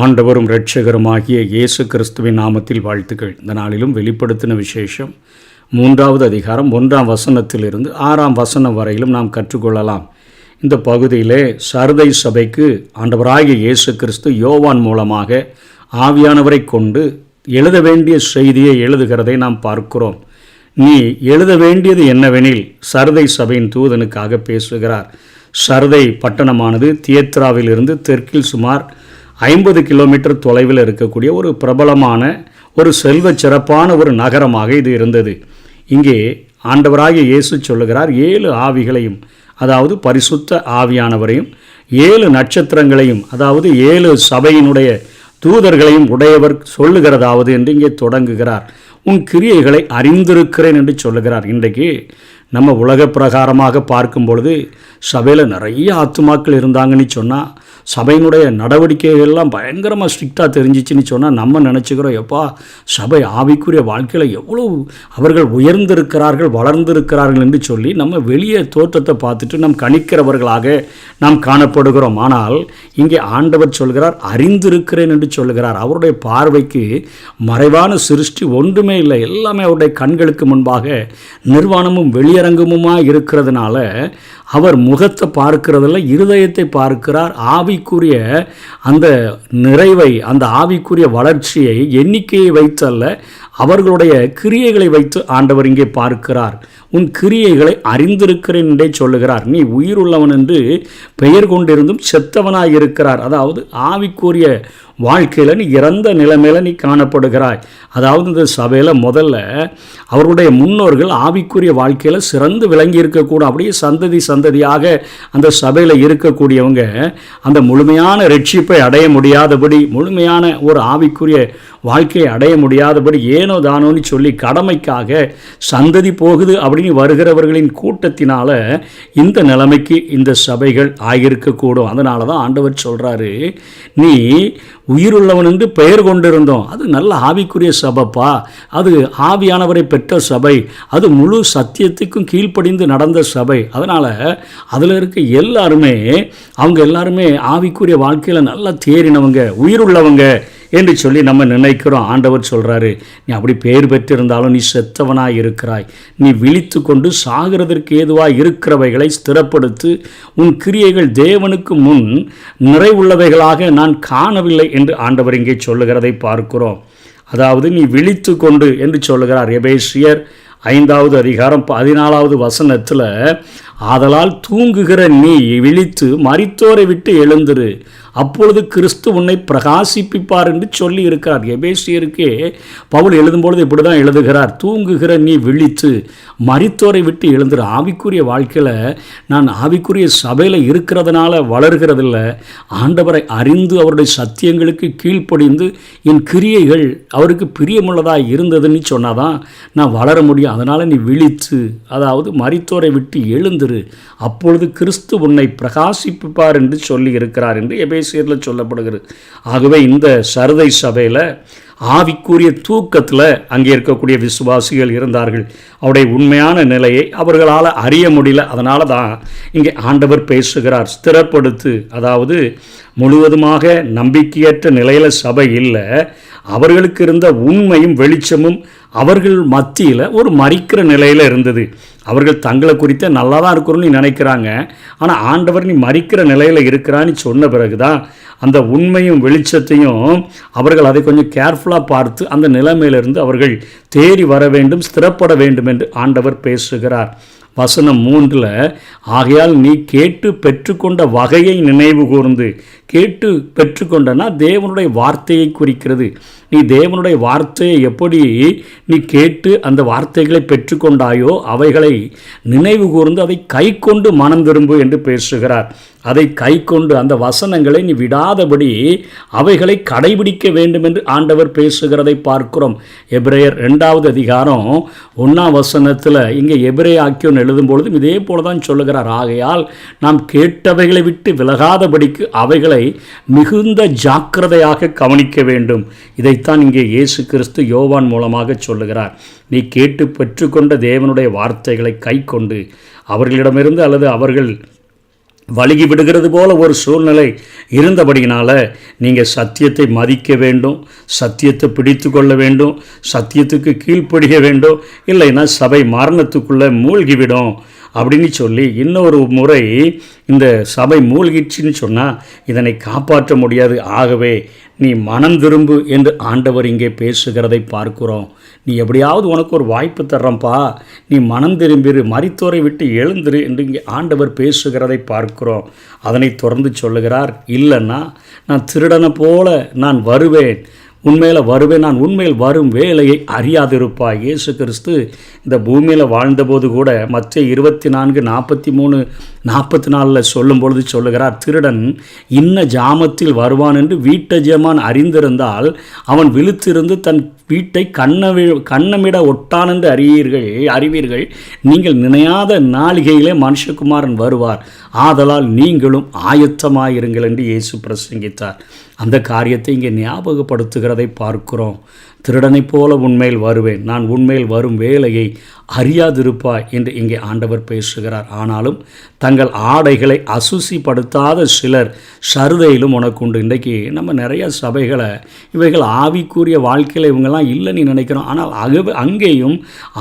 ஆண்டவரும் இரட்சகருமாகிய இயேசு கிறிஸ்துவின் நாமத்தில் வாழ்த்துக்கள். இந்த நாளிலும் வெளிப்படுத்தின விசேஷம் மூன்றாவது அதிகாரம் ஒன்றாம் வசனத்திலிருந்து ஆறாம் வசனம் வரையிலும் நாம் கற்றுக்கொள்ளலாம். இந்த பகுதியிலே சரதை சபைக்கு ஆண்டவராகிய இயேசு கிறிஸ்து யோவான் மூலமாக ஆவியானவரை கொண்டு எழுத வேண்டிய செய்தியை எழுதுகிறதை நாம் பார்க்கிறோம். நீ எழுத வேண்டியது என்னவெனில் சரதை சபையின் தூதனுக்காக பேசுகிறார். சரதை பட்டணமானது தியேத்ராவிலிருந்து தெற்கில் சுமார் ஐம்பது கிலோமீட்டர் தொலைவில் இருக்கக்கூடிய ஒரு பிரபலமான ஒரு செல்வ சிறப்பான ஒரு நகரமாக இது இருந்தது. இங்கே ஆண்டவராகிய இயேசு சொல்லுகிறார் ஏழு ஆவிகளையும் அதாவது பரிசுத்த ஆவியானவரையும் ஏழு நட்சத்திரங்களையும் அதாவது ஏழு சபையினுடைய தூதர்களையும் உடையவர் சொல்லுகிறதாவது என்று இங்கே தொடங்குகிறார். உன் கிரியைகளை அறிந்திருக்கிறேன் என்று சொல்லுகிறார். இன்றைக்கு நம்ம உலக பிரகாரமாக பார்க்கும் பொழுது சபையில் நிறைய ஆத்துமாக்கள் இருந்தாங்கன்னு சொன்னால் சபையினுடைய நடவடிக்கைகள்லாம் பயங்கரமாக ஸ்ட்ரிக்டாக தெரிஞ்சிச்சுன்னு சொன்னால் நம்ம நினச்சிக்கிறோம் எப்பா சபை ஆவிக்குரிய வாழ்க்கையில் எவ்வளோ அவர்கள் உயர்ந்திருக்கிறார்கள் வளர்ந்திருக்கிறார்கள் என்று சொல்லி நம்ம வெளியே தோற்றத்தை பார்த்துட்டு நம் கணிக்கிறவர்களாக நாம் காணப்படுகிறோம். ஆனால் இங்கே ஆண்டவர் சொல்கிறார் அறிந்திருக்கிறேன் என்று சொல்கிறார் அவருடைய பார்வைக்கு மறைவான சிருஷ்டி ஒன்றுமே இல்லை. எல்லாமே அவருடைய கண்களுக்கு முன்பாக நிர்வாணமும் வெளியே வெளியரங்கமுமாக இருக்கிறதுனால அவர் முகத்தை பார்க்கிறதில்ல இருதயத்தை பார்க்கிறார். ஆவிக்குரிய அந்த நிறைவை அந்த ஆவிக்குரிய வளர்ச்சியை எண்ணிக்கையை வைத்தல்ல அவர்களுடைய கிரியைகளை வைத்து ஆண்டவர் இங்கே பார்க்கிறார். உன் கிரியைகளை அறிந்திருக்கிறேன் என்றே சொல்லுகிறார். நீ உயிருள்ளவன் என்று பெயர் கொண்டிருந்தும் செத்தவனாக இருக்கிறார். அதாவது ஆவிக்குரிய வாழ்க்கையில் நீ இறந்த நிலைமையில் நீ காணப்படுகிறாய். அதாவது இந்த சபையில் முதல்ல அவருடைய முன்னோர்கள் ஆவிக்குரிய வாழ்க்கையில் சிறந்து விளங்கி இருக்கக்கூடும் அப்படியே சந்ததி சந்ததியாக அந்த சபையில் இருக்கக்கூடியவங்க அந்த முழுமையான ரட்சிப்பை அடைய முடியாதபடி முழுமையான ஒரு ஆவிக்குரிய வாழ்க்கையை அடைய முடியாதபடி ஏனோ தானோன்னு சொல்லி கடமைக்காக சந்ததி போகுது அப்படின்னு வருகிறவர்களின் கூட்டத்தினால இந்த நிலைமைக்கு இந்த சபைகள் ஆகியிருக்கக்கூடும். அதனால தான் ஆண்டவர் சொல்கிறாரு நீ உயிருள்ளவன் என்று பெயர் கொண்டிருந்தோம். அது நல்ல ஆவிக்குரிய சபைப்பா. அது ஆவியானவரை பெற்ற சபை. அது முழு சத்தியத்துக்கும் கீழ்ப்படிந்து நடந்த சபை. அதனால் அதில் இருக்க எல்லாருமே அவங்க எல்லாருமே ஆவிக்குரிய வாழ்க்கையில் நல்லா தேறினவங்க உயிருள்ளவங்க. என்று சொல்லி நம்ம நினைக்கிறோம். ஆண்டவர் சொல்கிறாரு நீ அப்படி பேர் பெற்றிருந்தாலும் நீ செத்தவனாய் இருக்கிறாய். நீ விழித்து கொண்டு சாகிறதற்கு ஏதுவாக இருக்கிறவைகளை ஸ்திரப்படுத்து உன் கிரியைகள் தேவனுக்கு முன் நிறைவுள்ளவைகளாக நான் காணவில்லை என்று ஆண்டவர் இங்கே சொல்லுகிறதை பார்க்கிறோம். அதாவது நீ விழித்து கொண்டு என்று சொல்லுகிறார் எபேசியர் ஐந்தாவது அதிகாரம் பதினாலாவது வசனத்தில் ஆதலால் தூங்குகிற நீ விழித்து மறித்தோரை விட்டு எழுந்துரு. அப்பொழுது கிறிஸ்து உன்னை பிரகாசிப்பிப்பார் என்று சொல்லி இருக்கிறார். எபேசியருக்கே பவுல் எழுதும்பொழுது இப்படி தான் எழுதுகிறார். தூங்குகிற நீ விழித்து மரித்தோரை விட்டு எழுந்துரு. ஆவிக்குரிய வாழ்க்கையில் நான் ஆவிக்குரிய சபையில் இருக்கிறதுனால வளர்கிறதில்ல. ஆண்டவரை அறிந்து அவருடைய சத்தியங்களுக்கு கீழ்ப்படிந்து என் கிரியைகள் அவருக்கு பிரியமுள்ளதாக இருந்ததுன்னு சொன்னாதான் நான் வளர முடியும். அதனால் நீ விழித்து அதாவது மரித்தோரை விட்டு எழுந்துரு. அப்பொழுது கிறிஸ்து உன்னை பிரகாசிப்பிப்பார் என்று சொல்லி இருக்கிறார் என்று எபேசியரில் சொல்லப்படுகிறது. ஆகவே இந்த சரதை சபையில் ஆவிக்குரிய தூக்கத்தில் அங்கே இருக்கக்கூடிய விசுவாசிகள் இருந்தார்கள். அவருடைய உண்மையான நிலையை அவர்களால் அறிய முடியல. அதனால தான் இங்கே ஆண்டவர் பேசுகிறார். ஸ்திரப்படுத்து. அதாவது முழுவதுமாக நம்பிக்கையற்ற நிலையில் சபை இல்லை. அவர்களுக்கு இருந்த உண்மையும் வெளிச்சமும் அவர்கள் மத்தியில் ஒரு மறிக்கிற நிலையில் இருந்தது. அவர்கள் தங்களை குறித்த நல்லா தான் இருக்கிறோன்னு நினைக்கிறாங்க. ஆனால் ஆண்டவர் நீ மறிக்கிற நிலையில் இருக்கிறான்னு சொன்ன பிறகு தான் அந்த உண்மையும் வெளிச்சத்தையும் அவர்கள் அதை கொஞ்சம் கேர்ஃபுல்லாக பார்த்து அந்த நிலைமையிலிருந்து அவர்கள் தேறி வர வேண்டும் ஸ்திரப்பட வேண்டும் என்று ஆண்டவர் பேசுகிறார். வசனம் மூன்றில் ஆகையால் நீ கேட்டு பெற்றுக்கொண்ட வகையை நினைவு கூர்ந்து. கேட்டு பெற்றுக்கொண்டனா தேவனுடைய வார்த்தையை குறிக்கிறது. நீ தேவனுடைய வார்த்தையை எப்படி நீ கேட்டு அந்த வார்த்தைகளை பெற்றுக்கொண்டாயோ அவைகளை நினைவு கூர்ந்து அதை கை கொண்டு மனம் திரும்பு என்று பேசுகிறார். அதை கை கொண்டு அந்த வசனங்களை நீ விடாதபடி அவைகளை கடைபிடிக்க வேண்டும் என்று ஆண்டவர் பேசுகிறதை பார்க்கிறோம். எப்ரேயர் ரெண்டாவது அதிகாரம் ஒன்றாம் வசனத்தில் இங்கே எபிரே ஆக்கியோன் எழுதும் பொழுதும் இதே போல தான் சொல்லுகிறார். ஆகையால் நாம் கேட்டவைகளை விட்டு விலகாதபடிக்கு அவைகளை மிகுந்த ஜாக்கிரதையாக கவனிக்க வேண்டும். இதைத்தான் இங்கே இயேசு கிறிஸ்து யோவான் மூலமாக சொல்லுகிறார். நீ கேட்டு பெற்றுக்கொண்ட தேவனுடைய வார்த்தைகளை கை கொண்டு அவர்களிடமிருந்து அல்லது அவர்கள் வழுகி விடுகிறது போல ஒரு சூழ்நிலை இருந்தபடியினால் நீங்கள் சத்தியத்தை மதிக்க வேண்டும் சத்தியத்தை பிடித்து கொள்ள வேண்டும் சத்தியத்துக்கு கீழ்ப்படிய வேண்டும். இல்லைன்னா சபை மரணத்துக்குள்ளே மூழ்கிவிடும். அப்படின்னு சொல்லி இன்னொரு முறை இந்த சபை மூழ்கிடுச்சின்னு சொன்னால் இதனை காப்பாற்ற முடியாது. ஆகவே நீ மனம் திரும்பு என்று ஆண்டவர் இங்கே பேசுகிறதை பார்க்கிறோம். நீ எப்படியாவது உனக்கு ஒரு வாய்ப்பு தர்றப்பா நீ மனம் திரும்பிடு மரித்தோரை விட்டு எழுந்துரு என்று இங்கே ஆண்டவர் பேசுகிறதை பார்க்கிறோம். அதனை தொடர்ந்து சொல்லுகிறார் இல்லைன்னா நான் திருடனை போல நான் வருவேன். உண்மையில் வருவேன் நான் உண்மையில் வரும் வேலையை அறியாதிருப்பாய். இயேசு கிறிஸ்து இந்த பூமியில் வாழ்ந்தபோது கூட மற்ற இருபத்தி நான்கு நாற்பத்தி மூணு நாற்பத்தி நாலில் சொல்லும் பொழுது சொல்லுகிறார் திருடன் இன்ன ஜாமத்தில் வருவான் என்று வீட்டஜமான் அறிந்திருந்தால் அவன் விழுத்திருந்து தன் வீட்டை கண்ணவி கண்ணமிட ஒட்டான் என்று அறிவீர்கள் அறிவீர்கள். நீங்கள் நினையாத நாளிகையிலே மனுஷகுமாரன் வருவார். ஆதலால் நீங்களும் ஆயத்தமாயிருங்கள் என்று இயேசு பிரசங்கித்தார். அந்த காரியத்தை இங்கே வருகிறதை பார்க்கிறோம். திருடனைப் போல உண்மையில் வருவேன். நான் உண்மையில் வரும் வேலையை அறியாதிருப்பாய் என்று இங்கே ஆண்டவர் பேசுகிறார். ஆனாலும் தங்கள் ஆடைகளை அசுசிப்படுத்தாத சிலர் சருதையிலும் உனக்கு உண்டு இன்றைக்கு நம்ம நிறைய சபைகளை இவைகள் ஆவிக்குரிய வாழ்க்கையில் இவங்கெல்லாம் இல்லைன்னு நினைக்கிறோம். ஆனால் அகவே அங்கேயும்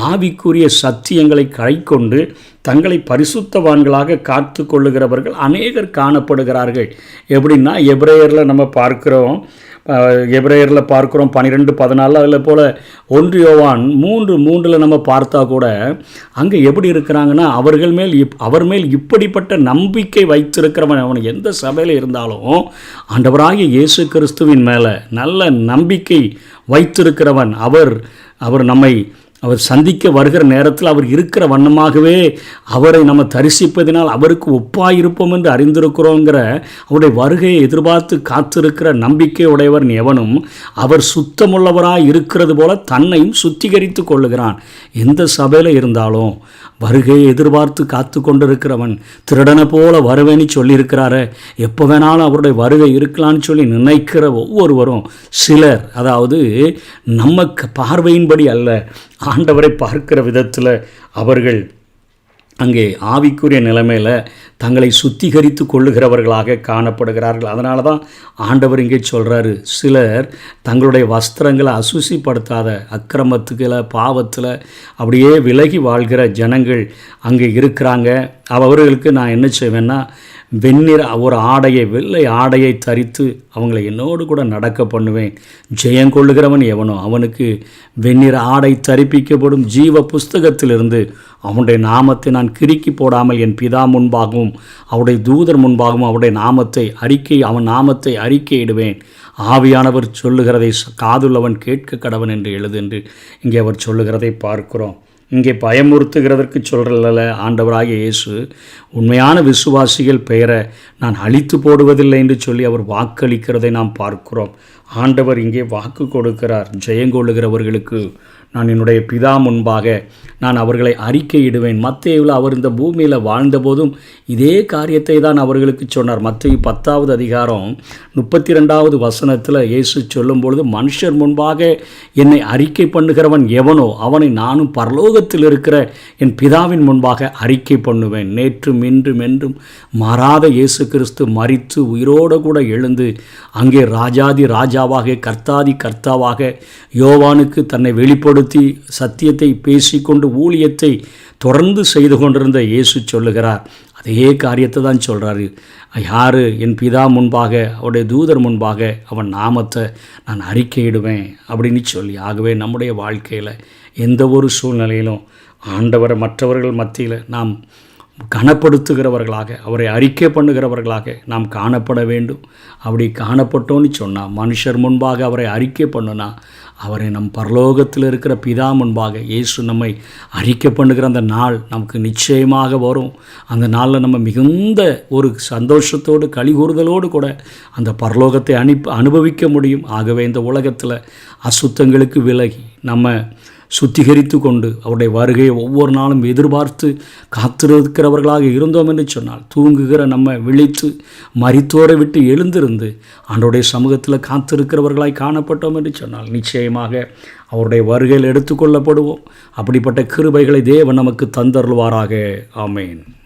ஆவிக்குரிய சத்தியங்களை கை கொண்டு தங்களை பரிசுத்தவான்களாக காத்து கொள்ளுகிறவர்கள் அநேகர் காணப்படுகிறார்கள். எப்படின்னா எப்ரேயரில் நம்ம பார்க்குறோம் எப்ரேயரில் பார்க்குறோம் பன்னிரெண்டு பதினாலு அதில் போல் ஒன்றியோவான் மூன்று மூன்றில் நம்ம பார்த்தா கூட அங்கே எப்படி இருக்கிறாங்கன்னா அவர்கள் மேல் இப் அவர் மேல் இப்படிப்பட்ட நம்பிக்கை வைத்திருக்கிறவன் அவன் எந்த சபையில் இருந்தாலும் ஆண்டவராகிய இயேசு கிறிஸ்துவின் மேலே நல்ல நம்பிக்கை வைத்திருக்கிறவன் அவர் அவர் நம்மை அவர் சந்திக்க வருகிற நேரத்தில் அவர் இருக்கிற வண்ணமாகவே அவரை நம்ம தரிசிப்பதினால் அவருக்கு ஒப்பாயிருப்போம் என்று அறிந்திருக்கிறோங்கிற அவருடைய வருகையை எதிர்பார்த்து காத்திருக்கிற நம்பிக்கை உடையவர் எவனும் அவர் சுத்தமுள்ளவராக இருக்கிறது போல தன்னையும் சுத்திகரித்து கொள்ளுகிறான். எந்த சபையில் இருந்தாலும் வருகையை எதிர்பார்த்து காத்து கொண்டிருக்கிறவன் திருடனை போல வருவேன்னு சொல்லியிருக்கிறாரு. எப்போ வேணாலும் அவருடைய வருகை இருக்கலான்னு சொல்லி நினைக்கிற ஒவ்வொருவரும் சிலர் அதாவது நம்ம பார்வையின்படி அல்ல ஆண்டவரை பார்க்கிற விதத்தில் அவர்கள் அங்கே ஆவிக்குரிய நிலைமையில் தங்களை சுத்திகரித்து கொள்ளுகிறவர்களாக காணப்படுகிறார்கள். அதனால தான் ஆண்டவர் இங்கே சொல்கிறாரு சிலர் தங்களுடைய வஸ்திரங்களை அசுசிப்படுத்தாத அக்கிரமத்துக்களை பாவத்தில் அப்படியே விலகி வாழ்கிற ஜனங்கள் அங்கே இருக்கிறாங்க. அவர்களுக்கு நான் என்ன செய்வேன்னா வெண்ணிற ஒரு ஆடையை வெள்ளை ஆடையை தரித்து அவங்களை என்னோடு கூட நடக்க பண்ணுவேன். ஜெயங்கொள்ளுகிறவன் எவனோ அவனுக்கு வெண்ணிற ஆடை தரிப்பிக்கப்படும் ஜீவ புஸ்தகத்திலிருந்து அவனுடைய நாமத்தை நான் கிறுக்கி போடாமல் என் பிதா முன்பாகவும் அவருடைய தூதர் முன்பாகவும் அவருடைய நாமத்தை அறிக்கை அவன் நாமத்தை அறிக்கையிடுவேன். ஆவியானவர் சொல்லுகிறதை காதுள்ளவன் கேட்க கடவன் என்று எழுது என்று இங்கே அவர் சொல்லுகிறதை பார்க்கிறோம். இங்கே பயமுறுத்துகிறதற்கு சொல்கிறல்ல ஆண்டவராகிய இயேசு உண்மையான விசுவாசிகள் பெயரை நான் அழித்து போடுவதில்லை என்று சொல்லி அவர் வாக்களிக்கிறதை நாம் பார்க்கிறோம். ஆண்டவர் இங்கே வாக்கு கொடுக்கிறார். ஜெயங்கொள்ளுகிறவர்களுக்கு நான் என்னுடைய பிதா முன்பாக நான் அவர்களை அறிக்கையிடுவேன். மத்தையில் அவர் இந்த பூமியில் வாழ்ந்தபோதும் இதே காரியத்தை தான் அவர்களுக்கு சொன்னார். மத்திய பத்தாவது அதிகாரம் முப்பத்தி ரெண்டாவது வசனத்தில் இயேசு சொல்லும் பொழுது மனுஷர் முன்பாக என்னை அறிக்கை பண்ணுகிறவன் எவனோ அவனை நானும் பரலோகத்தில் இருக்கிற என் பிதாவின் முன்பாக அறிக்கை பண்ணுவேன். நேற்றும் இன்றும் என்றும் மாறாத இயேசு கிறிஸ்து மறித்து உயிரோடு கூட எழுந்து அங்கே ராஜாதி ராஜாவாக கர்த்தாதி கர்த்தாவாக யோவானுக்கு தன்னை வெளிப்படும் பயன்படுத்தி சத்தியத்தை பேசிக்கொண்டு ஊழியத்தை தொடர்ந்து செய்து கொண்டிருந்த இயேசு சொல்லுகிறார். அதே காரியத்தை தான் சொல்கிறாரு யார்? என் பிதா முன்பாக அவருடைய தூதர் முன்பாக அவன் நாமத்தை நான் அறிக்கையிடுவேன் அப்படின்னு சொல்லி ஆகவே நம்முடைய வாழ்க்கையில் எந்த ஒரு சூழ்நிலையிலும் ஆண்டவரை மற்றவர்கள் மத்தியில் நாம் கனப்படுத்துகிறவர்களாக அவரை அறிக்கை பண்ணுகிறவர்களாக நாம் காணப்பட வேண்டும். அப்படி காணப்பட்டோன்னு சொன்னால் மனுஷர் முன்பாக அவரை அறிக்கை பண்ணுனா அவரை நம் பரலோகத்தில் இருக்கிற பிதா முன்பாக இயேசு நம்மை அறிக்கை பண்ணுகிற அந்த நாள் நமக்கு நிச்சயமாக வரும். அந்த நாளில் நம்ம மிகுந்த ஒரு சந்தோஷத்தோடு கழிகூறுதலோடு கூட அந்த பரலோகத்தை அனுப்பி அனுபவிக்க முடியும். ஆகவே இந்த உலகத்தில் அசுத்தங்களுக்கு விலகி நம்ம சுத்திகரித்து கொண்டு அவருடைய வருகையை ஒவ்வொரு நாளும் எதிர்பார்த்து காத்திருக்கிறவர்களாக இருந்தோம் என்று சொன்னால் தூங்குகிற நம்ம விழித்து மறித்தோரை விட்டு எழுந்திருந்து ஆண்டோடைய சமூகத்தில் காத்திருக்கிறவர்களாய் காணப்பட்டோம் என்று சொன்னால் நிச்சயமாக அவருடைய வருகையில் எடுத்துக்கொள்ளப்படுவோம். அப்படிப்பட்ட கிருபைகளை தேவன் நமக்கு தந்தருள்வாராக. ஆமேன்.